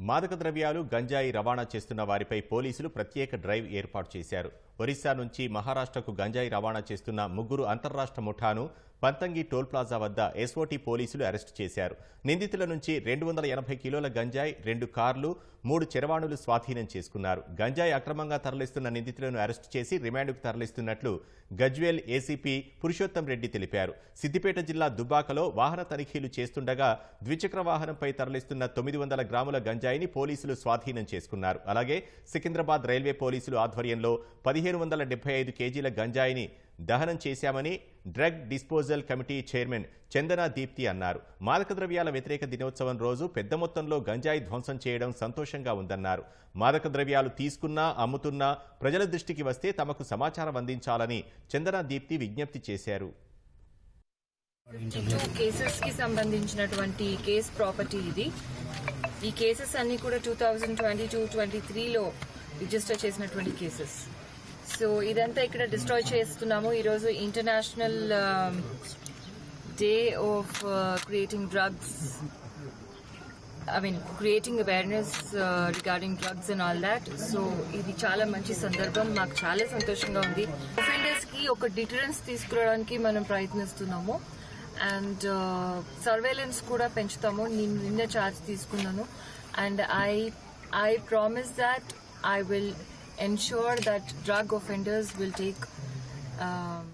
మాదక ద్రవ్యాలు గంజాయి రవాణా చేస్తున్న వారిపై పోలీసులు ప్రత్యేక డ్రైవ్ ఏర్పాటు చేశారు. ఒరిస్సా నుంచి మహారాష్ట్రకు గంజాయి రవాణా చేస్తున్న ముగ్గురు అంతర్రాష్ట్ర ముఠాను పంతంగి టోల్ ప్లాజా వద్ద ఎస్ఓటీ పోలీసులు అరెస్టు చేశారు. నిందితుల నుంచి రెండు వందల ఎనభై కిలోల గంజాయి రెండు కార్లు మూడు చెరవాణులు స్వాధీనం చేసుకున్నారు. గంజాయి అక్రమంగా తరలిస్తున్న నిందితులను అరెస్టు చేసి రిమాండ్కు తరలిస్తున్నట్లు గజ్వేల్ ఏసీపీ పురుషోత్తం రెడ్డి తెలిపారు. సిద్దిపేట జిల్లా దుబ్బాకలో వాహన తనిఖీలు చేస్తుండగా ద్విచక్ర వాహనంపై తరలిస్తున్న తొమ్మిది వందల గ్రాముల గంజాయిని పోలీసులు స్వాధీనం చేసుకున్నారు. అలాగే సికింద్రాబాద్ రైల్వే పోలీసులు ఆధ్వర్యంలో పదిహేను వందల డెబ్బై ఐదు కేజీల గంజాయిని దహనం చేశామని drug disposal committee chairman Chandana Deepti అన్నారు. మాదక ద్రవ్యాల వ్యతిరేక దినోత్సవం రోజు పెద్ద మొత్తంలో గంజాయి ధ్వంసం చేయడం సంతోషంగా ఉందన్నారు. మాదక ద్రవ్యాలు తీసుకున్నా అమ్ముతున్నా ప్రజల దృష్టికి వస్తే తమకు సమాచారం అందించాలని చందన దీప్తి విజ్ఞప్తి చేశారు. కేసెస్కి సంబంధించినటువంటి కేస్ ప్రాపర్టీ ఇది. ఈ కేసెస్ అన్ని కూడా two thousand twenty two twenty త్రీలో రిజిస్టర్ చేసినటువంటి కేసెస్. సో ఇదంతా ఇక్కడ డిస్ట్రాయ్ చేస్తున్నాము. ఈరోజు international day of creating drugs I mean creating awareness regarding drugs and all that so ఇది చాలా మంచి సందర్భం. మాకు చాలా సంతోషంగా ఉంది. ఒఫెండర్స్కి ఒక డిటరెన్స్ తీసుకురావడానికి మనం ప్రయత్నిస్తున్నాము. అండ్ సర్వేలెన్స్ uh, కూడా పెంచుతాము. నేను నిన్న ఛార్జ్ తీసుకున్నాను. And I I promise that I will ensure that drug offenders will take um,